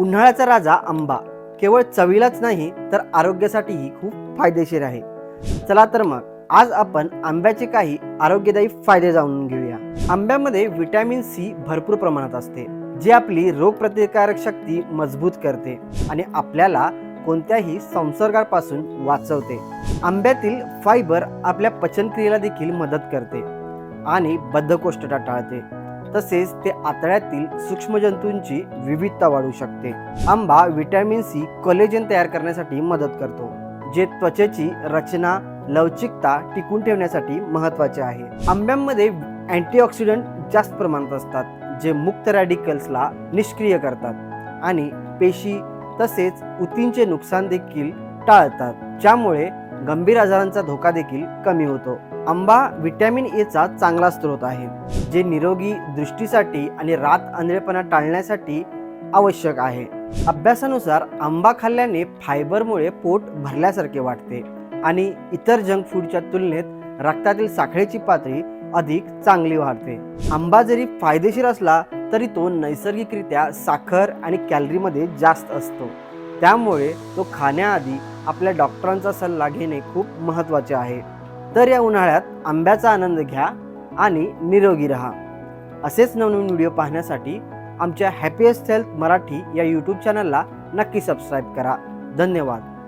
उन्हाळ्याचा राजा आंबा. केवळ चवीलाच नाही तर आरोग्यासाठीही खूप फायदेशीर आहे. चला तर मग आज आपण आंब्याचे काही आरोग्यदायी फायदे जाणून घेऊया. आंब्यामध्ये व्हिटॅमिन सी भरपूर प्रमाणात असते जे आपली रोगप्रतिकारक शक्ती मजबूत करते आणि आपल्याला कोणत्याही संसर्गापासून वाचवते. आंब्यातील फायबर आपल्या पचनक्रियेला देखील मदत करते आणि बद्धकोष्ठता टाळते. तसेच ते आतड्यातील सूक्ष्मजंतूंची विविधता वाढवू शकते. आंबा व्हिटॅमिन सी कोलेजन तयार करण्यासाठी मदत करतो जे त्वचेची रचना लवचिकता टिकून ठेवण्यासाठी महत्त्वाचे आहे. आंब्यांमध्ये अँटीऑक्सिडंट जास्त प्रमाणात असतात जे मुक्त रॅडिकल्सला निष्क्रिय करतात आणि पेशी तसेच उतींचे नुकसान देखील टाळतात. ज्यामुळे गंभीर आजारांचा धोका देखील कमी होतो. आंबा व्हिटॅमिन एचा चांगला स्रोत आहे जे निरोगी दृष्टीसाठी आणि रात आंधळेपणा टाळण्यासाठी आवश्यक आहे. अभ्यासानुसार आंबा खाल्ल्याने फायबरमुळे पोट भरल्यासारखे वाटते आणि इतर जंक फूडच्या तुलनेत रक्तातील साखळेची पातळी अधिक चांगली वाढते. आंबा जरी फायदेशीर असला तरी तो नैसर्गिकरित्या साखर आणि कॅलरीमध्ये जास्त असतो. त्यामुळे तो खाण्याआधी आपल्या डॉक्टरांचा सल्ला घेणे खूप महत्त्वाचे आहे. तर या उन्हाळ्यात आंब्याचा आनंद घ्या आणि निरोगी राहा. असेच नवनवीन व्हिडिओ पाहण्यासाठी आमच्या हॅपीएस्ट हेल्थ मराठी या यूट्यूब चॅनलला नक्की सबस्क्राईब करा. धन्यवाद.